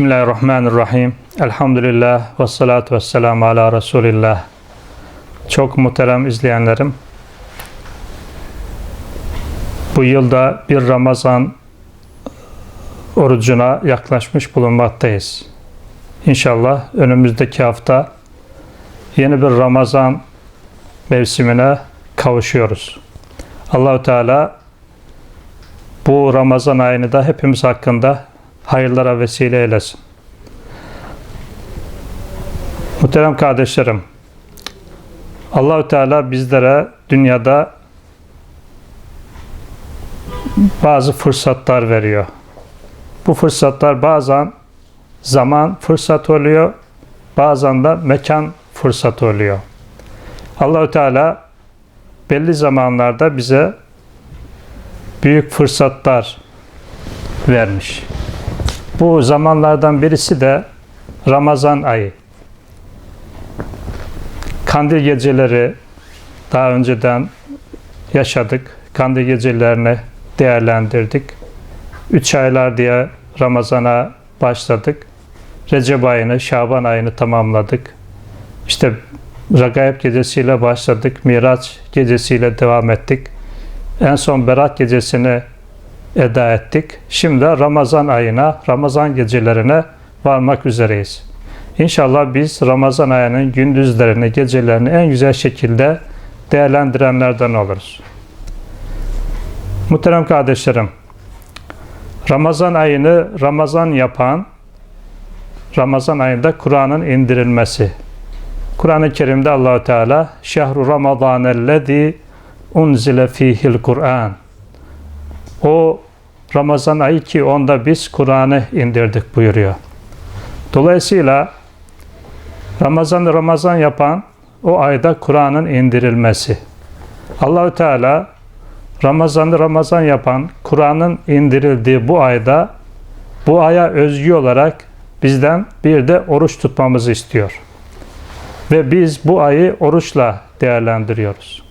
Bismillahirrahmanirrahim. Elhamdülillah ve salatu ve selamu ala Resulillah. Çok muhterem izleyenlerim. Bu yılda bir Ramazan orucuna yaklaşmış bulunmaktayız. İnşallah önümüzdeki hafta yeni bir Ramazan mevsimine kavuşuyoruz. Allahu Teala bu Ramazan ayını da hepimiz hakkında hayırlara vesile eylesin. Muhterem kardeşlerim, Allahü Teala bizlere dünyada bazı fırsatlar veriyor. Bu fırsatlar bazen zaman fırsat oluyor, bazen de mekan fırsat oluyor. Allahü Teala belli zamanlarda bize büyük fırsatlar vermiş. Bu zamanlardan birisi de Ramazan ayı. Kandil geceleri daha önceden yaşadık. Kandil gecelerini değerlendirdik. Üç aylar diye Ramazan'a başladık. Recep ayını, Şaban ayını tamamladık. İşte Ragayip gecesiyle başladık. Miraç gecesiyle devam ettik. En son Berat gecesini eda ettik. Şimdi Ramazan ayına, Ramazan gecelerine varmak üzereyiz. İnşallah biz Ramazan ayının gündüzlerini, gecelerini en güzel şekilde değerlendirenlerden oluruz. Muhterem kardeşlerim, Ramazan ayını Ramazan yapan, Ramazan ayında Kur'an'ın indirilmesi. Kur'an-ı Kerim'de Allahu Teala şehru Ramazanellezî unzile fihil Kur'an. O Ramazan ayı ki onda biz Kur'an'ı indirdik buyuruyor. Dolayısıyla Ramazan Ramazan yapan o ayda Kur'an'ın indirilmesi. Allahü Teala Ramazan'ı Ramazan yapan Kur'an'ın indirildiği bu ayda bu aya özgü olarak bizden bir de oruç tutmamızı istiyor. Ve biz bu ayı oruçla değerlendiriyoruz.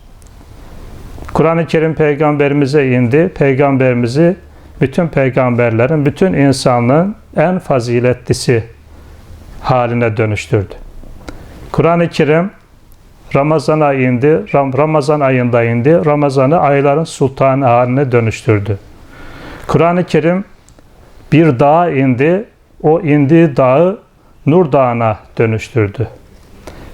Kur'an-ı Kerim peygamberimize indi. Peygamberimizi bütün peygamberlerin, bütün insanlığın en faziletlisi haline dönüştürdü. Kur'an-ı Kerim Ramazan'a indi, Ramazan ayında indi, Ramazan'ı ayların sultanı haline dönüştürdü. Kur'an-ı Kerim bir dağa indi, o indiği dağı Nur Dağı'na dönüştürdü.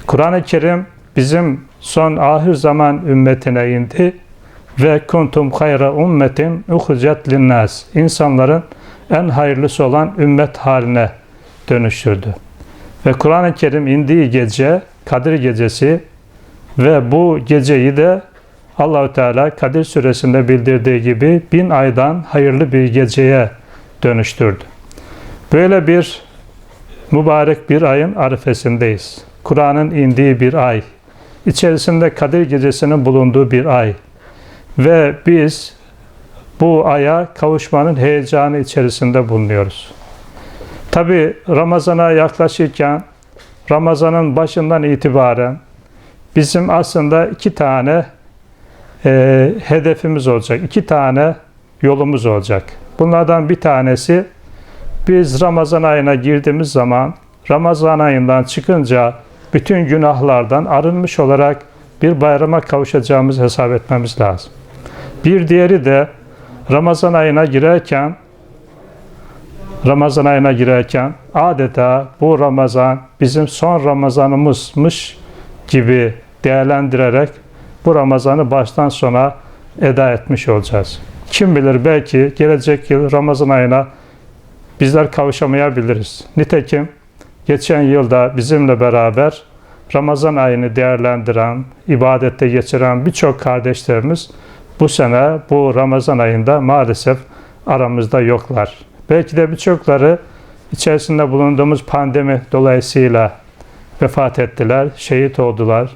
Kur'an-ı Kerim bizim son ahir zaman ümmetine indi ve kuntum hayra ummetin uhricet linnas. İnsanların en hayırlısı olan ümmet haline dönüştürdü. Ve Kur'an-ı Kerim indiği gece Kadir gecesi ve bu geceyi de Allahü Teala Kadir suresinde bildirdiği gibi bin aydan hayırlı bir geceye dönüştürdü. Böyle bir mübarek bir ayın arifesindeyiz. Kur'an'ın indiği bir ay. İçerisinde Kadir gecesinin bulunduğu bir ay. Ve biz bu aya kavuşmanın heyecanı içerisinde bulunuyoruz. Tabi Ramazan'a yaklaşırken Ramazan'ın başından itibaren bizim aslında iki tane e, hedefimiz olacak. iki tane yolumuz olacak. Bunlardan bir tanesi biz Ramazan ayına girdiğimiz zaman Ramazan ayından çıkınca bütün günahlardan arınmış olarak bir bayrama kavuşacağımızı hesap etmemiz lazım. Bir diğeri de Ramazan ayına girerken Ramazan ayına girerken adeta bu Ramazan bizim son Ramazanımızmış gibi değerlendirerek bu Ramazan'ı baştan sona eda etmiş olacağız. Kim bilir belki gelecek yıl Ramazan ayına bizler kavuşamayabiliriz. Nitekim geçen yılda bizimle beraber Ramazan ayını değerlendiren, ibadette geçiren birçok kardeşlerimiz bu sene bu Ramazan ayında maalesef aramızda yoklar. Belki de birçokları içerisinde bulunduğumuz pandemi dolayısıyla vefat ettiler, şehit oldular.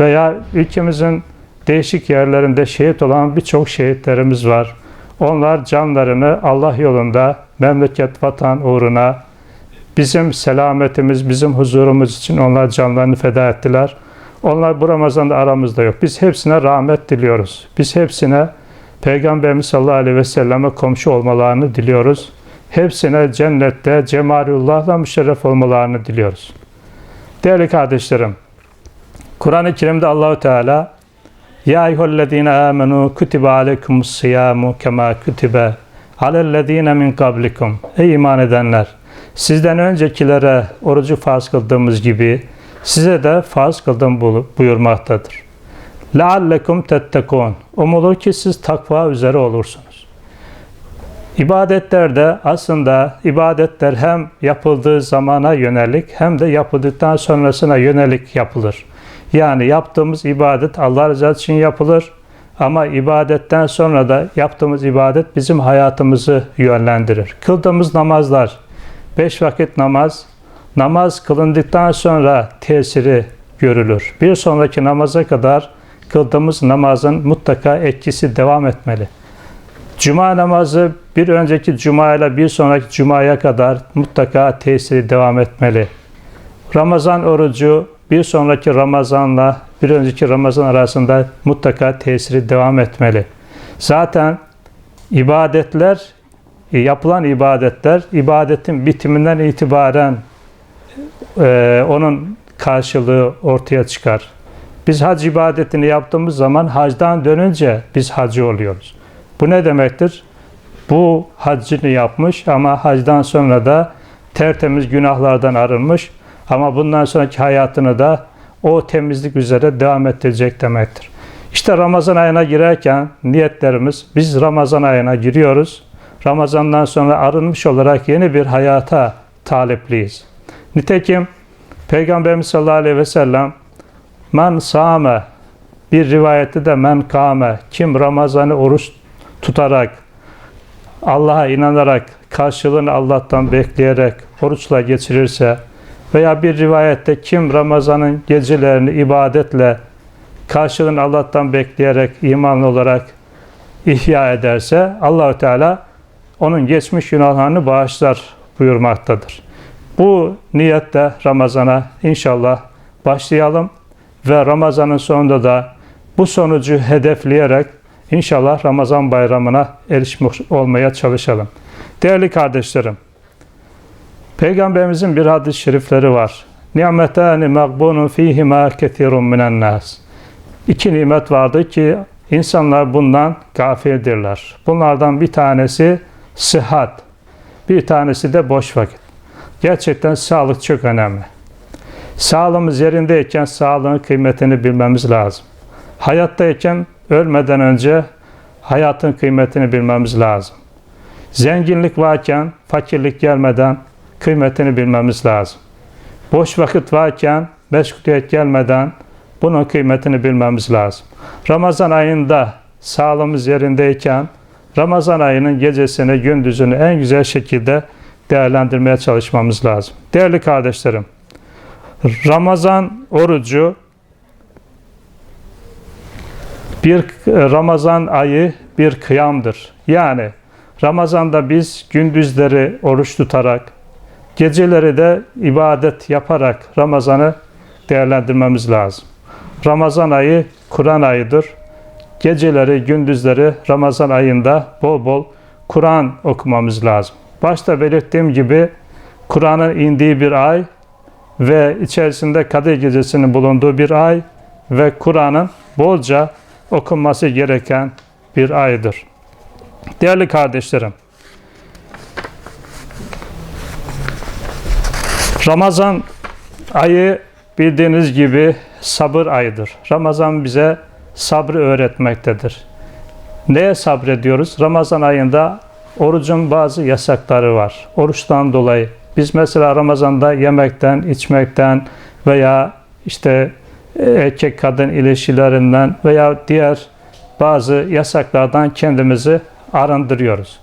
Veya ülkemizin değişik yerlerinde şehit olan birçok şehitlerimiz var. Onlar canlarını Allah yolunda, memleket, vatan uğruna, bizim selametimiz, bizim huzurumuz için onlar canlarını feda ettiler. Onlar bu Ramazan'da aramızda yok. Biz hepsine rahmet diliyoruz. Biz hepsine Peygamberimiz sallallahu aleyhi ve selleme komşu olmalarını diliyoruz. hepsine cennette cemalullah'la müşerref olmalarını diliyoruz. Değerli kardeşlerim, Kur'an-ı Kerim'de Allahu Teala Ya eyyühellezine amenu kutibe aleykumus siyamu kema kutibe alellezine min kablikum Ey iman edenler! Sizden öncekilere orucu farz kıldığımız gibi size de farz kıldım bu- buyurmaktadır. لَعَلَّكُمْ تَتَّقُونَ Umulur ki siz takva üzere olursunuz. İbadetlerde aslında ibadetler hem yapıldığı zamana yönelik hem de yapıldıktan sonrasına yönelik yapılır. Yani yaptığımız ibadet Allah rızası için yapılır ama ibadetten sonra da yaptığımız ibadet bizim hayatımızı yönlendirir. Kıldığımız namazlar, beş vakit namaz, namaz kılındıktan sonra tesiri görülür. Bir sonraki namaza kadar kıldığımız namazın mutlaka etkisi devam etmeli. Cuma namazı bir önceki cuma ile bir sonraki cumaya kadar mutlaka tesiri devam etmeli. Ramazan orucu bir sonraki Ramazanla bir önceki Ramazan arasında mutlaka tesiri devam etmeli. Zaten ibadetler, e, yapılan ibadetler ibadetin bitiminden itibaren e, onun karşılığı ortaya çıkar. Biz hac ibadetini yaptığımız zaman hacdan dönünce biz hacı oluyoruz. Bu ne demektir? Bu haccını yapmış ama hacdan sonra da tertemiz günahlardan arınmış ama bundan sonraki hayatını da o temizlik üzere devam ettirecek demektir. İşte Ramazan ayına girerken niyetlerimiz biz Ramazan ayına giriyoruz. Ramazandan sonra arınmış olarak yeni bir hayata talipliyiz. Nitekim Peygamberimiz sallallahu aleyhi ve sellem men same bir rivayette de men kame kim Ramazan'ı oruç tutarak Allah'a inanarak karşılığını Allah'tan bekleyerek oruçla geçirirse veya bir rivayette kim Ramazan'ın gecelerini ibadetle karşılığını Allah'tan bekleyerek imanlı olarak ihya ederse Allahü Teala onun geçmiş günahlarını bağışlar buyurmaktadır. Bu niyette Ramazan'a inşallah başlayalım ve Ramazan'ın sonunda da bu sonucu hedefleyerek inşallah Ramazan bayramına erişmiş olmaya çalışalım. Değerli kardeşlerim, Peygamberimizin bir hadis-i şerifleri var. Ni'metani mağbunun fihima kethirun minen nas. İki nimet vardı ki insanlar bundan gafildirler. Bunlardan bir tanesi sıhhat, bir tanesi de boş vakit. Gerçekten sağlık çok önemli. Sağlığımız yerindeyken sağlığın kıymetini bilmemiz lazım. Hayattayken ölmeden önce hayatın kıymetini bilmemiz lazım. Zenginlik varken fakirlik gelmeden kıymetini bilmemiz lazım. Boş vakit varken meşguliyet gelmeden bunun kıymetini bilmemiz lazım. Ramazan ayında sağlığımız yerindeyken Ramazan ayının gecesini, gündüzünü en güzel şekilde değerlendirmeye çalışmamız lazım. Değerli kardeşlerim, Ramazan orucu bir Ramazan ayı bir kıyamdır. Yani Ramazan'da biz gündüzleri oruç tutarak, geceleri de ibadet yaparak Ramazan'ı değerlendirmemiz lazım. Ramazan ayı Kur'an ayıdır. Geceleri, gündüzleri Ramazan ayında bol bol Kur'an okumamız lazım. Başta belirttiğim gibi Kur'an'ın indiği bir ay ve içerisinde Kadir Gecesi'nin bulunduğu bir ay ve Kur'an'ın bolca okunması gereken bir aydır. Değerli kardeşlerim, Ramazan ayı bildiğiniz gibi sabır ayıdır. Ramazan bize sabrı öğretmektedir. Neye sabrediyoruz? Ramazan ayında orucun bazı yasakları var. Oruçtan dolayı biz mesela Ramazan'da yemekten, içmekten veya işte erkek kadın ilişkilerinden veya diğer bazı yasaklardan kendimizi arındırıyoruz.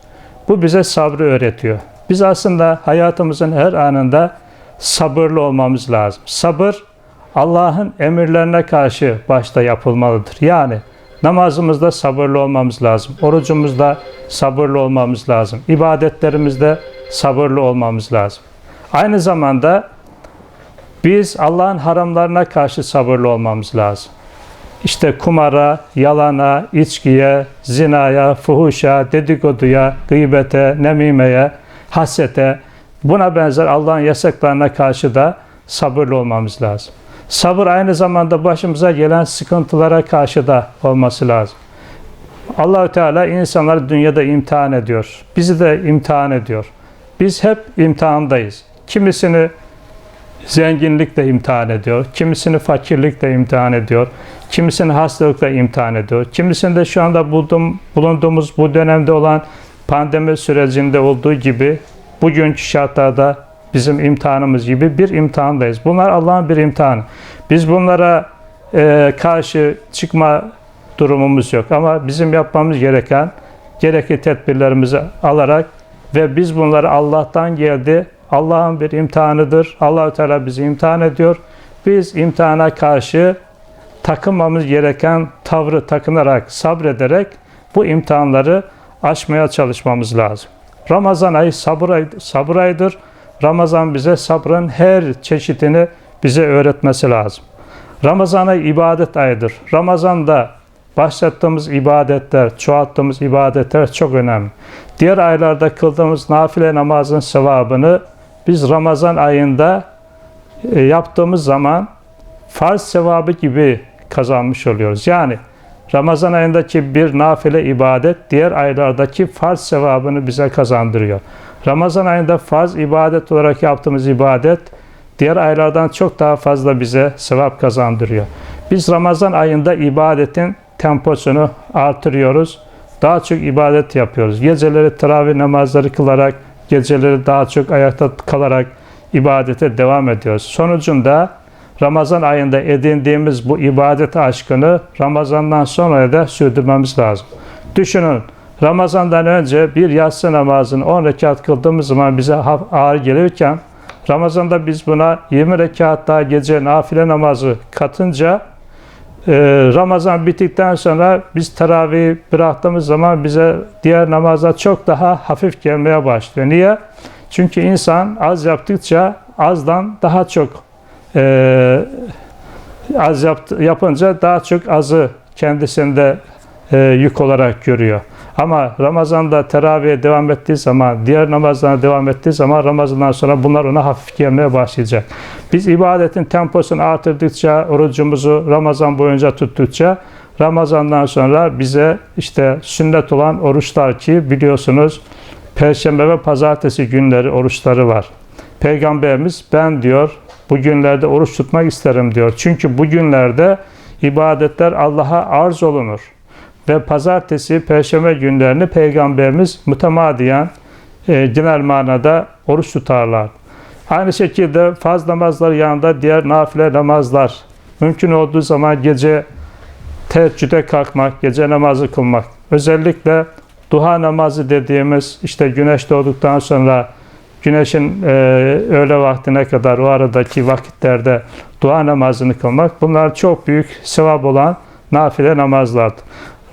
Bu bize sabrı öğretiyor. Biz aslında hayatımızın her anında sabırlı olmamız lazım. Sabır Allah'ın emirlerine karşı başta yapılmalıdır. Yani namazımızda sabırlı olmamız lazım. Orucumuzda sabırlı olmamız lazım. İbadetlerimizde sabırlı olmamız lazım. Aynı zamanda biz Allah'ın haramlarına karşı sabırlı olmamız lazım. İşte kumara, yalana, içkiye, zinaya, fuhuşa, dedikoduya, gıybete, nemimeye hasete, buna benzer Allah'ın yasaklarına karşı da sabırlı olmamız lazım. Sabır aynı zamanda başımıza gelen sıkıntılara karşı da olması lazım. Allahü Teala insanları dünyada imtihan ediyor. Bizi de imtihan ediyor. Biz hep imtihandayız. Kimisini zenginlikle imtihan ediyor, kimisini fakirlikle imtihan ediyor, kimisini hastalıkla imtihan ediyor, kimisini de şu anda bulduğum, bulunduğumuz bu dönemde olan pandemi sürecinde olduğu gibi bugünkü şartlarda bizim imtihanımız gibi bir imtihandayız. Bunlar Allah'ın bir imtihanı. Biz bunlara e, karşı çıkma durumumuz yok ama bizim yapmamız gereken gerekli tedbirlerimizi alarak ve biz bunları Allah'tan geldi, Allah'ın bir imtihanıdır. Allahü Teala bizi imtihan ediyor. Biz imtihana karşı takınmamız gereken tavrı takınarak, sabrederek bu imtihanları aşmaya çalışmamız lazım. Ramazan ayı sabır, ay, sabır ayıdır. Ramazan bize sabrın her çeşidini bize öğretmesi lazım. Ramazan ayı ibadet ayıdır. Ramazan'da başlattığımız ibadetler, çoğalttığımız ibadetler çok önemli. Diğer aylarda kıldığımız nafile namazın sevabını biz Ramazan ayında e, yaptığımız zaman farz sevabı gibi kazanmış oluyoruz. Yani Ramazan ayındaki bir nafile ibadet diğer aylardaki farz sevabını bize kazandırıyor. Ramazan ayında farz ibadet olarak yaptığımız ibadet diğer aylardan çok daha fazla bize sevap kazandırıyor. Biz Ramazan ayında ibadetin temposunu artırıyoruz. Daha çok ibadet yapıyoruz. Geceleri teravih namazları kılarak, geceleri daha çok ayakta kalarak ibadete devam ediyoruz. Sonucunda Ramazan ayında edindiğimiz bu ibadet aşkını Ramazandan sonra da sürdürmemiz lazım. Düşünün, Ramazandan önce bir yatsı namazını 10 rekat kıldığımız zaman bize ağır gelirken Ramazan'da biz buna 20 rekat daha gece nafile namazı katınca e, Ramazan bittikten sonra biz teravih bıraktığımız zaman bize diğer namazlar çok daha hafif gelmeye başlıyor. Niye? Çünkü insan az yaptıkça azdan daha çok e, az yaptı, yapınca daha çok azı kendisinde e, yük olarak görüyor. Ama Ramazan'da teravihe devam ettiği zaman, diğer namazlarına devam ettiği zaman Ramazan'dan sonra bunlar ona hafif gelmeye başlayacak. Biz ibadetin temposunu artırdıkça, orucumuzu Ramazan boyunca tuttukça Ramazan'dan sonra bize işte sünnet olan oruçlar ki biliyorsunuz Perşembe ve Pazartesi günleri oruçları var. Peygamberimiz ben diyor bu günlerde oruç tutmak isterim diyor. Çünkü bu günlerde ibadetler Allah'a arz olunur. Ve pazartesi, perşembe günlerini Peygamberimiz mütemadiyen e, genel manada oruç tutarlar. Aynı şekilde farz namazları yanında diğer nafile namazlar mümkün olduğu zaman gece teheccüde kalkmak, gece namazı kılmak. Özellikle duha namazı dediğimiz işte güneş doğduktan sonra güneşin e, öğle vaktine kadar o aradaki vakitlerde dua namazını kılmak bunlar çok büyük sevap olan nafile namazlardır.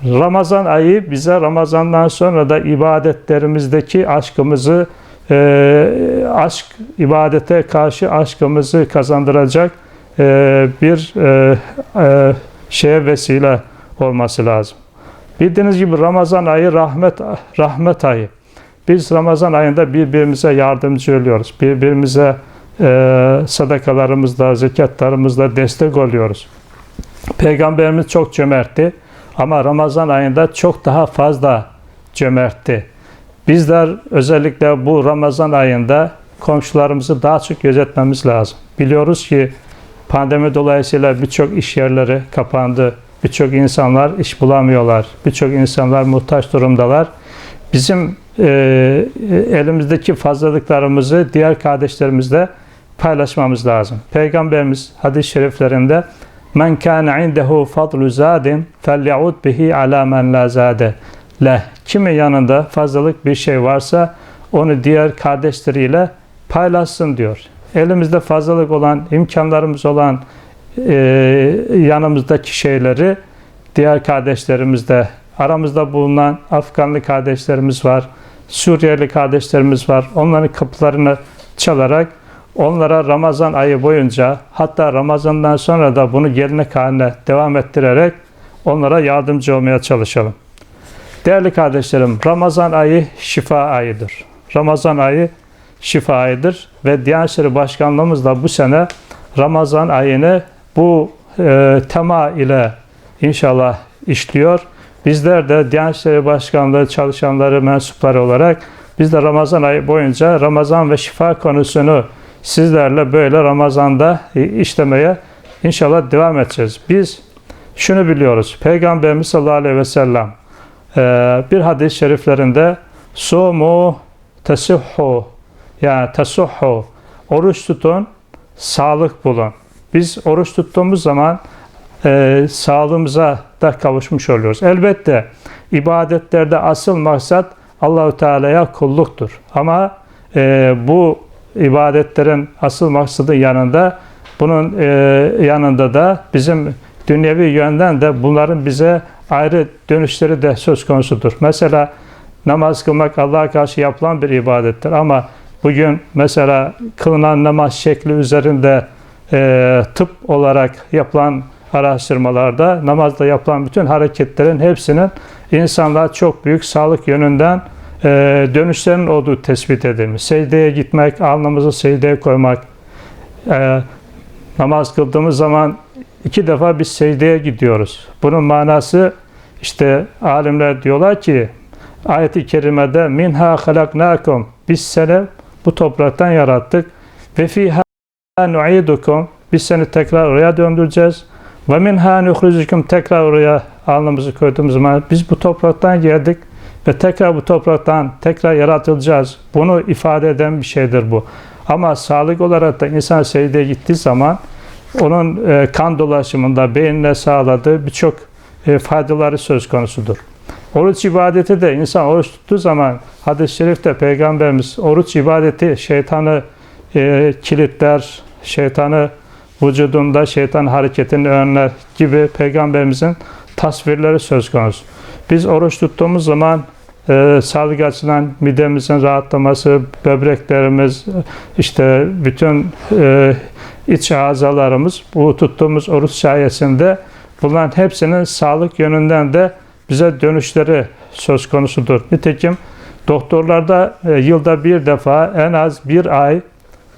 Ramazan ayı bize Ramazan'dan sonra da ibadetlerimizdeki aşkımızı e, aşk ibadete karşı aşkımızı kazandıracak e, bir e, e, şeye vesile olması lazım. Bildiğiniz gibi Ramazan ayı rahmet rahmet ayı. Biz Ramazan ayında birbirimize yardımcı oluyoruz. Birbirimize e, sadakalarımızla, zekatlarımızla destek oluyoruz. Peygamberimiz çok cömertti ama Ramazan ayında çok daha fazla cömertti. Bizler özellikle bu Ramazan ayında komşularımızı daha çok gözetmemiz lazım. Biliyoruz ki pandemi dolayısıyla birçok iş yerleri kapandı. Birçok insanlar iş bulamıyorlar. Birçok insanlar muhtaç durumdalar. Bizim e, elimizdeki fazlalıklarımızı diğer kardeşlerimizle paylaşmamız lazım. Peygamberimiz hadis-i şeriflerinde Men kana indehu fadlu zadin felyaud bihi ala men la zade leh. Kimi yanında fazlalık bir şey varsa onu diğer kardeşleriyle paylaşsın diyor. Elimizde fazlalık olan, imkanlarımız olan e, yanımızdaki şeyleri diğer kardeşlerimizde, aramızda bulunan Afganlı kardeşlerimiz var, Suriyeli kardeşlerimiz var. Onların kapılarını çalarak onlara Ramazan ayı boyunca hatta Ramazan'dan sonra da bunu gelenek haline devam ettirerek onlara yardımcı olmaya çalışalım. Değerli kardeşlerim, Ramazan ayı şifa ayıdır. Ramazan ayı şifa ayıdır ve Diyanet İşleri Başkanlığımız da bu sene Ramazan ayını bu e, tema ile inşallah işliyor. Bizler de Diyanet İşleri Başkanlığı çalışanları, mensupları olarak biz de Ramazan ayı boyunca Ramazan ve şifa konusunu sizlerle böyle Ramazan'da e, işlemeye inşallah devam edeceğiz. Biz şunu biliyoruz. Peygamberimiz sallallahu aleyhi ve sellem e, bir hadis-i şeriflerinde sumu tesihhu yani tesuhhu oruç tutun, sağlık bulun. Biz oruç tuttuğumuz zaman e, sağlığımıza da kavuşmuş oluyoruz. Elbette ibadetlerde asıl maksat Allahu Teala'ya kulluktur. Ama e, bu ibadetlerin asıl maksadı yanında bunun e, yanında da bizim dünyevi yönden de bunların bize ayrı dönüşleri de söz konusudur. Mesela namaz kılmak Allah'a karşı yapılan bir ibadettir ama bugün mesela kılınan namaz şekli üzerinde e, tıp olarak yapılan araştırmalarda namazda yapılan bütün hareketlerin hepsinin insanlığa çok büyük sağlık yönünden dönüşlerin olduğu tespit edilmiş. Secdeye gitmek, alnımızı secdeye koymak, e, namaz kıldığımız zaman iki defa biz secdeye gidiyoruz. Bunun manası işte alimler diyorlar ki ayet-i kerimede minha halaknakum. Biz seni bu topraktan yarattık. Ve fiha nu'idukum. Biz seni tekrar oraya döndüreceğiz. Ve minha nukhrijukum. Tekrar oraya alnımızı koyduğumuz zaman biz bu topraktan geldik ve tekrar bu topraktan tekrar yaratılacağız. Bunu ifade eden bir şeydir bu. Ama sağlık olarak da insan secdeye gittiği zaman onun e, kan dolaşımında beynine sağladığı birçok e, faydaları söz konusudur. Oruç ibadeti de insan oruç tuttuğu zaman hadis-i şerifte peygamberimiz oruç ibadeti şeytanı e, kilitler, şeytanı vücudunda şeytan hareketini önler gibi peygamberimizin tasvirleri söz konusu. Biz oruç tuttuğumuz zaman e, sağlık açısından midemizin rahatlaması, böbreklerimiz, işte bütün e, iç azalarımız bu tuttuğumuz oruç sayesinde bunların hepsinin sağlık yönünden de bize dönüşleri söz konusudur. Nitekim doktorlarda e, yılda bir defa en az bir ay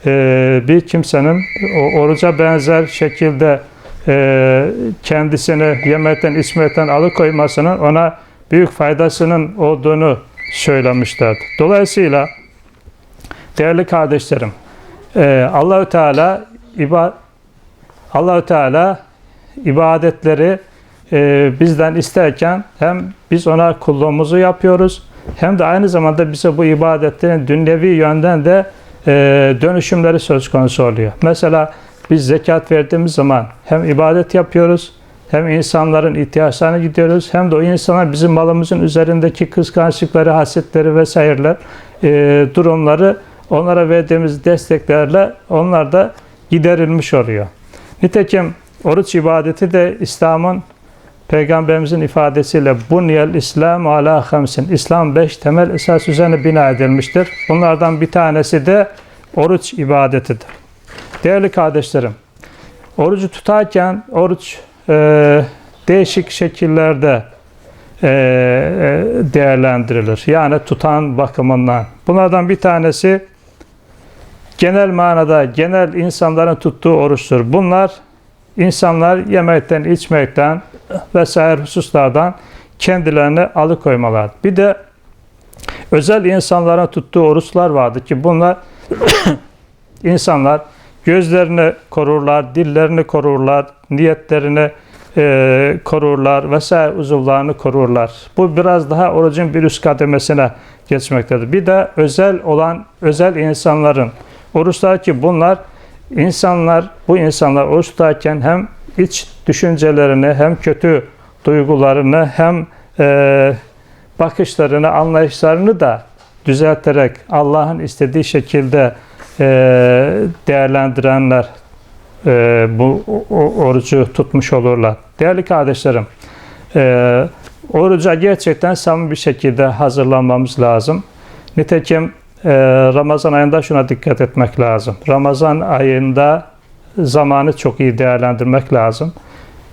e, bir kimsenin o oruca benzer şekilde e, kendisini yemekten içmekten alıkoymasının ona büyük faydasının olduğunu söylemişlerdi. Dolayısıyla değerli kardeşlerim e, Allahü Teala iba Allahü Teala ibadetleri e, bizden isterken hem biz ona kulluğumuzu yapıyoruz hem de aynı zamanda bize bu ibadetlerin dünyevi yönden de e, dönüşümleri söz konusu oluyor. Mesela biz zekat verdiğimiz zaman hem ibadet yapıyoruz hem insanların ihtiyaçlarına gidiyoruz hem de o insanlar bizim malımızın üzerindeki kıskançlıkları, hasetleri vesaireler e, durumları onlara verdiğimiz desteklerle onlar da giderilmiş oluyor. Nitekim oruç ibadeti de İslam'ın Peygamberimizin ifadesiyle bunyel İslam ala hamsin. İslam beş temel esas üzerine bina edilmiştir. Bunlardan bir tanesi de oruç ibadetidir. Değerli kardeşlerim, orucu tutarken oruç e, değişik şekillerde e, e, değerlendirilir. Yani tutan bakımından. Bunlardan bir tanesi genel manada genel insanların tuttuğu oruçtur. Bunlar insanlar yemekten, içmekten vesaire hususlardan kendilerini alıkoymalar. Bir de özel insanların tuttuğu oruçlar vardı ki bunlar insanlar gözlerini korurlar, dillerini korurlar, niyetlerini e, korurlar vesaire uzuvlarını korurlar. Bu biraz daha orucun bir üst kademesine geçmektedir. Bir de özel olan özel insanların oruçlar ki bunlar insanlar bu insanlar oruç tutarken hem iç düşüncelerini hem kötü duygularını hem e, bakışlarını, anlayışlarını da düzelterek Allah'ın istediği şekilde e, değerlendirenler e, bu orucu tutmuş olurlar. Değerli kardeşlerim, e, oruca gerçekten samimi bir şekilde hazırlanmamız lazım. Nitekim e, Ramazan ayında şuna dikkat etmek lazım. Ramazan ayında zamanı çok iyi değerlendirmek lazım.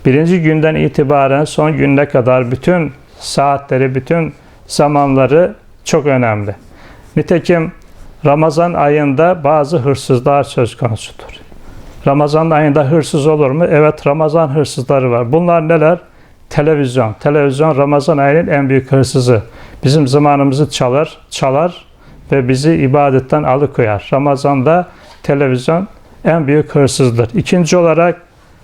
Birinci günden itibaren son gününe kadar bütün saatleri, bütün zamanları çok önemli. Nitekim Ramazan ayında bazı hırsızlar söz konusudur. Ramazan ayında hırsız olur mu? Evet Ramazan hırsızları var. Bunlar neler? Televizyon. Televizyon Ramazan ayının en büyük hırsızı. Bizim zamanımızı çalar, çalar ve bizi ibadetten alıkoyar. Ramazan'da televizyon en büyük hırsızdır. İkinci olarak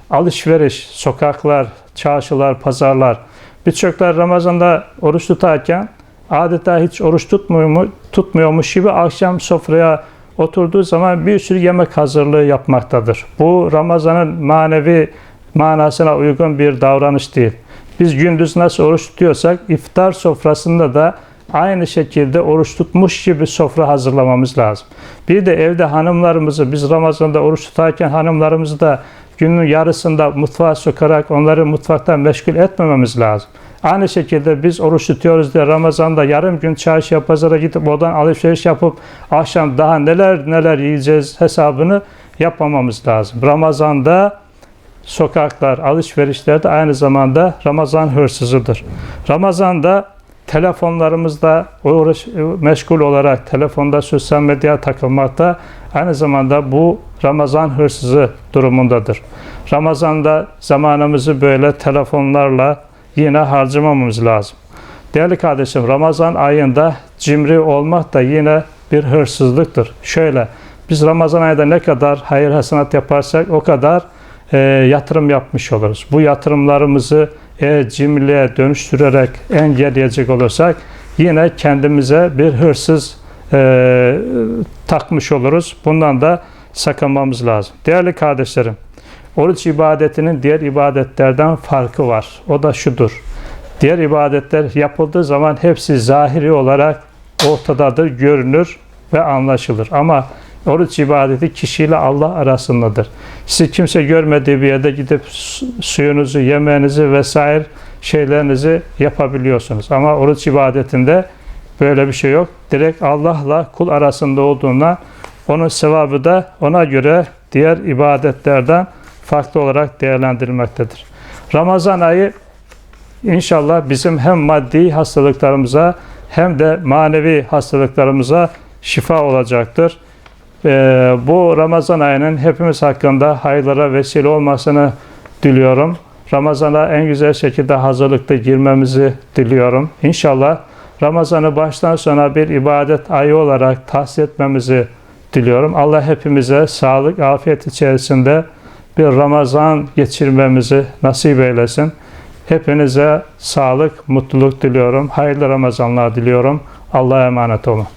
alışveriş, sokaklar, çarşılar, pazarlar. Birçoklar Ramazan'da oruç tutarken adeta hiç oruç tutmuyor mu, tutmuyormuş gibi akşam sofraya oturduğu zaman bir sürü yemek hazırlığı yapmaktadır. Bu Ramazan'ın manevi manasına uygun bir davranış değil. Biz gündüz nasıl oruç tutuyorsak iftar sofrasında da aynı şekilde oruç tutmuş gibi sofra hazırlamamız lazım. Bir de evde hanımlarımızı biz Ramazan'da oruç tutarken hanımlarımızı da günün yarısında mutfağa sokarak onları mutfaktan meşgul etmememiz lazım. Aynı şekilde biz oruç tutuyoruz diye Ramazan'da yarım gün çarşıya pazara gidip oradan alışveriş yapıp akşam daha neler neler yiyeceğiz hesabını yapmamamız lazım. Ramazan'da sokaklar, alışverişler de aynı zamanda Ramazan hırsızıdır. Ramazan'da telefonlarımızda uğraş, meşgul olarak telefonda sosyal medyaya takılmakta aynı zamanda bu Ramazan hırsızı durumundadır. Ramazan'da zamanımızı böyle telefonlarla yine harcamamamız lazım. Değerli kardeşim Ramazan ayında cimri olmak da yine bir hırsızlıktır. Şöyle biz Ramazan ayında ne kadar hayır hasenat yaparsak o kadar e, yatırım yapmış oluruz. Bu yatırımlarımızı eğer cimriliğe dönüştürerek engelleyecek olursak yine kendimize bir hırsız e, takmış oluruz. Bundan da sakınmamız lazım. Değerli kardeşlerim, oruç ibadetinin diğer ibadetlerden farkı var. O da şudur. Diğer ibadetler yapıldığı zaman hepsi zahiri olarak ortadadır, görünür ve anlaşılır. Ama oruç ibadeti kişiyle Allah arasındadır. Siz kimse görmediği bir yerde gidip suyunuzu, yemeğinizi vesaire şeylerinizi yapabiliyorsunuz. Ama oruç ibadetinde böyle bir şey yok. Direkt Allah'la kul arasında olduğuna onun sevabı da ona göre diğer ibadetlerden farklı olarak değerlendirilmektedir. Ramazan ayı inşallah bizim hem maddi hastalıklarımıza hem de manevi hastalıklarımıza şifa olacaktır. Ee, bu Ramazan ayının hepimiz hakkında hayırlara vesile olmasını diliyorum. Ramazan'a en güzel şekilde hazırlıkta girmemizi diliyorum. İnşallah Ramazan'ı baştan sona bir ibadet ayı olarak tahsis etmemizi diliyorum. Allah hepimize sağlık, afiyet içerisinde bir Ramazan geçirmemizi nasip eylesin. Hepinize sağlık, mutluluk diliyorum. Hayırlı Ramazanlar diliyorum. Allah'a emanet olun.